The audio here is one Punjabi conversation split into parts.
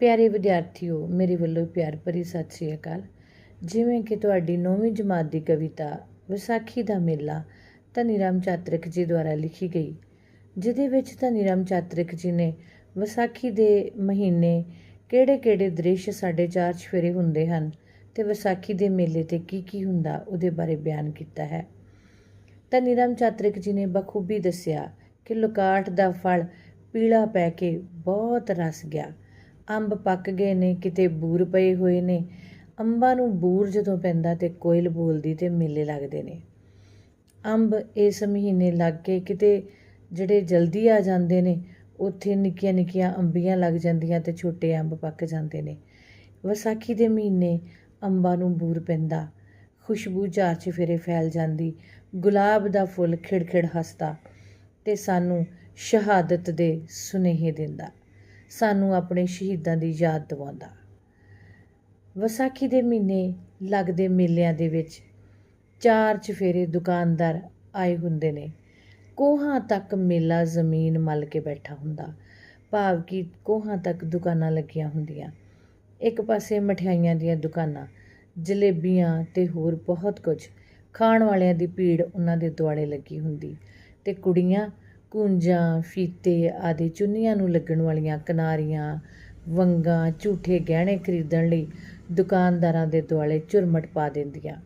ਪਿਆਰੇ ਵਿਦਿਆਰਥੀਓ, ਮੇਰੇ ਵੱਲੋਂ ਪਿਆਰ ਭਰੀ ਸਤਿ ਸ੍ਰੀ ਅਕਾਲ। ਜਿਵੇਂ ਕਿ ਤੁਹਾਡੀ 9ਵੀਂ ਜਮਾਤ ਦੀ ਕਵਿਤਾ, ਵਿਸਾਖੀ ਦਾ ਮੇਲਾ ਧਨੀ ਰਾਮ ਚਾਤਰਿਕ ਜੀ ਦੁਆਰਾ ਲਿਖੀ ਗਈ, ਜਿਹਦੇ ਵਿੱਚ ਧਨੀ ਰਾਮ ਚਾਤਰਿਕ ਜੀ ਨੇ ਵਿਸਾਖੀ ਦੇ ਮਹੀਨੇ ਕਿਹੜੇ-ਕਿਹੜੇ ਦ੍ਰਿਸ਼ ਸਾਡੇ ਚਾਰ ਚਫੇਰੇ ਹੁੰਦੇ ਹਨ ਤੇ ਵਿਸਾਖੀ ਦੇ ਮੇਲੇ ਤੇ ਕੀ ਕੀ ਹੁੰਦਾ, ਉਹਦੇ ਬਾਰੇ ਬਿਆਨ ਕੀਤਾ ਹੈ। ਧਨੀ ਰਾਮ ਚਾਤਰਿਕ ਜੀ ਨੇ ਬਖੂਬੀ ਦੱਸਿਆ ਕਿ ਲੁਕਾਟ ਦਾ ਫਲ ਪੀਲਾ ਪੈ ਕੇ ਬਹੁਤ ਰਸ ਗਿਆ। ਅੰਬ ਪੱਕ ਗਏ ਨੇ, ਕਿਤੇ ਬੂਰ ਪਏ ਹੋਏ ਨੇ। ਅੰਬਾਂ ਨੂੰ ਬੂਰ ਜਦੋਂ ਪੈਂਦਾ ਤੇ ਕੋਇਲ ਬੋਲਦੀ ਤੇ ਮੇਲੇ ਲੱਗਦੇ ਨੇ। ਅੰਬ ਇਸ ਮਹੀਨੇ ਲੱਗ ਕੇ ਕਿਤੇ ਜਿਹੜੇ ਜਲਦੀ ਆ ਜਾਂਦੇ ਨੇ, ਉੱਥੇ ਨਿੱਕੀਆਂ ਨਿੱਕੀਆਂ ਅੰਬੀਆਂ ਲੱਗ ਜਾਂਦੀਆਂ ਤੇ ਛੋਟੇ ਅੰਬ ਪੱਕ ਜਾਂਦੇ ਨੇ। ਵਿਸਾਖੀ ਦੇ ਮਹੀਨੇ ਅੰਬਾਂ ਨੂੰ ਬੂਰ ਪੈਂਦਾ। ਖੁਸ਼ਬੂ ਚਾਰ ਚਫੇਰੇ ਫੈਲ ਜਾਂਦੀ, ਗੁਲਾਬ ਦਾ ਫੁੱਲ ਖਿੜਖਿੜ ਹੱਸਦਾ ਤੇ ਸਾਨੂੰ ਸ਼ਹਾਦਤ ਦੇ ਸੁਨੇਹੇ ਦਿੰਦਾ। ਸਾਨੂੰ ਆਪਣੇ ਸ਼ਹੀਦਾਂ ਦੀ ਯਾਦ ਦਿਵਾਉਂਦਾ। ਵਿਸਾਖੀ ਦੇ ਮਹੀਨੇ ਲੱਗਦੇ ਮੇਲਿਆਂ ਦੇ ਵਿੱਚ ਚਾਰ ਚਫੇਰੇ ਦੁਕਾਨਦਾਰ ਆਏ ਹੁੰਦੇ ਨੇ। ਕੋਹਾਂ ਤੱਕ ਮੇਲਾ ਜ਼ਮੀਨ ਮਲ ਕੇ ਬੈਠਾ ਹੁੰਦਾ। ਭਾਵ ਕਿ ਕੋਹਾਂ ਤੱਕ ਦੁਕਾਨਾਂ ਲੱਗੀਆਂ ਹੁੰਦੀਆਂ। ਇੱਕ ਪਾਸੇ ਮਠਿਆਈਆਂ ਦੀਆਂ ਦੁਕਾਨਾਂ, ਜਲੇਬੀਆਂ ਤੇ ਹੋਰ ਬਹੁਤ ਕੁਝ। ਖਾਣ ਵਾਲਿਆਂ ਦੀ ਭੀੜ ਉਹਨਾਂ ਦੇ ਦੁਆਲੇ ਲੱਗੀ ਹੁੰਦੀ ਤੇ ਕੁੜੀਆਂ ਕੁੰਜਾਂ, ਫੀਤੇ ਆਦਿ ਚੁੰਨੀਆਂ ਨੂੰ ਲੱਗਣ ਵਾਲੀਆਂ ਕਿਨਾਰੀਆਂ, ਵੰਗਾਂ ਝੂਠੇ ਗਹਿਣੇ ਖਰੀਦਣ ਲਈ ਦੁਕਾਨਦਾਰਾਂ ਦੇ ਦੁਆਲੇ ਝੁਰਮਟ ਪਾ ਦਿੰਦੀਆਂ।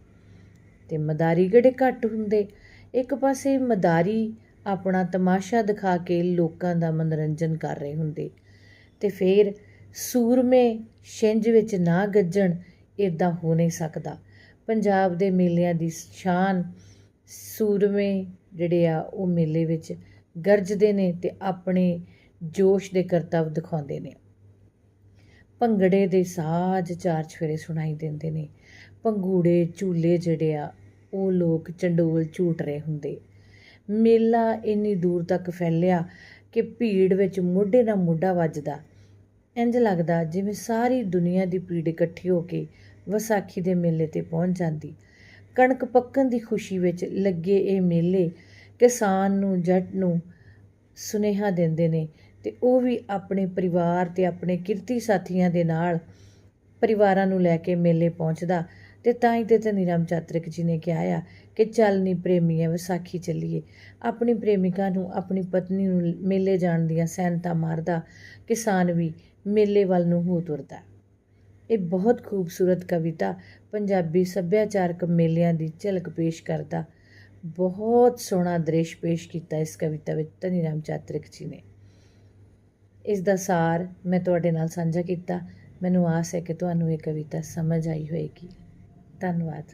ਤੇ ਮਦਾਰੀ ਗੜੇ ਘੱਟ ਹੁੰਦੇ। ਇੱਕ ਪਾਸੇ ਮਦਾਰੀ ਆਪਣਾ ਤਮਾਸ਼ਾ ਦਿਖਾ ਕੇ ਲੋਕਾਂ ਦਾ ਮਨੋਰੰਜਨ ਕਰ ਰਹੇ ਹੁੰਦੇ ਤੇ ਫਿਰ ਸੂਰਮੇ ਛਿੰਝ ਵਿੱਚ ਨਾ ਗੱਜਣ ਇਦਾਂ ਹੋ ਨਹੀਂ ਸਕਦਾ। ਪੰਜਾਬ ਦੇ ਮੇਲਿਆਂ ਦੀ ਸ਼ਾਨ ਸੂਰਮੇ ਜਿਹੜੇ ਆ ਉਹ ਮੇਲੇ ਵਿੱਚ ਗਰਜਦੇ ਨੇ ਤੇ ਆਪਣੇ ਜੋਸ਼ ਦੇ ਕਰਤੱਵ ਦਿਖਾਉਂਦੇ ਨੇ। ਭੰਗੜੇ ਦੇ ਸਾਜ਼ ਚਾਰ ਚਫੇਰੇ ਸੁਣਾਈ ਦਿੰਦੇ ਨੇ। ਪੰਗੂੜੇ ਝੂਲੇ ਜਿਹੜੇ ਆ, ਉਹ ਲੋਕ ਚੰਡੋਲ ਝੂਟ ਰਹੇ ਹੁੰਦੇ। ਮੇਲਾ ਇੰਨੀ ਦੂਰ ਤੱਕ ਫੈਲਿਆ ਕਿ ਭੀੜ ਵਿੱਚ ਮੋਢੇ ਨਾਲ ਮੋਢਾ ਵੱਜਦਾ। ਇੰਜ ਲੱਗਦਾ ਜਿਵੇਂ ਸਾਰੀ ਦੁਨੀਆ ਦੀ ਭੀੜ ਇਕੱਠੀ ਹੋ ਕੇ ਵਿਸਾਖੀ ਦੇ ਮੇਲੇ ਤੇ ਪਹੁੰਚ ਜਾਂਦੀ। ਕਣਕ ਪੱਕਣ ਦੀ ਖੁਸ਼ੀ ਵਿੱਚ ਲੱਗੇ ਇਹ ਮੇਲੇ ਕਿਸਾਨ ਨੂੰ, ਜੱਟ ਨੂੰ ਸੁਨੇਹਾ ਦਿੰਦੇ ਨੇ ਤੇ ਉਹ ਵੀ ਆਪਣੇ ਪਰਿਵਾਰ ਤੇ ਆਪਣੇ ਕਿਰਤੀ ਸਾਥੀਆਂ ਦੇ ਨਾਲ ਪਰਿਵਾਰਾਂ ਨੂੰ ਲੈ ਕੇ ਮੇਲੇ ਪਹੁੰਚਦਾ ਤੇ ਤਾਂ ਹੀ ਤੇ ਧਨੀ ਰਾਮ ਚਾਤਰਿਕ ਜੀ ਨੇ ਕਿਹਾ ਆ ਕਿ ਚੱਲ ਨੀ ਪ੍ਰੇਮੀਏ ਵਿਸਾਖੀ ਚੱਲੀਏ। ਆਪਣੀ ਪ੍ਰੇਮਿਕਾ ਨੂੰ, ਆਪਣੀ ਪਤਨੀ ਨੂੰ ਮੇਲੇ ਜਾਣ ਦੀਆਂ ਸੈਨਤਾ ਮਾਰਦਾ ਕਿਸਾਨ ਵੀ ਮੇਲੇ ਵੱਲ ਨੂੰ ਹੋ ਤੁਰਦਾ। ਇਹ ਬਹੁਤ ਖੂਬਸੂਰਤ ਕਵਿਤਾ ਪੰਜਾਬੀ ਸੱਭਿਆਚਾਰਕ ਮੇਲਿਆਂ ਦੀ ਝਲਕ ਪੇਸ਼ ਕਰਦਾ ਬਹੁਤ ਸੋਹਣਾ ਦ੍ਰਿਸ਼ ਪੇਸ਼ ਕੀਤਾ ਇਸ ਕਵਿਤਾ ਵਿੱਚ, ਧਨੀ ਰਾਮ ਚਾਤਰਿਕ ਜੀ ਨੇ। ਇਸ ਦਾ ਸਾਰ ਮੈਂ ਤੁਹਾਡੇ ਨਾਲ ਸਾਂਝਾ ਕੀਤਾ। ਮੈਨੂੰ ਆਸ ਹੈ ਕਿ ਤੁਹਾਨੂੰ ਇਹ ਕਵਿਤਾ ਸਮਝ ਆਈ ਹੋਵੇਗੀ ਧੰਨਵਾਦ।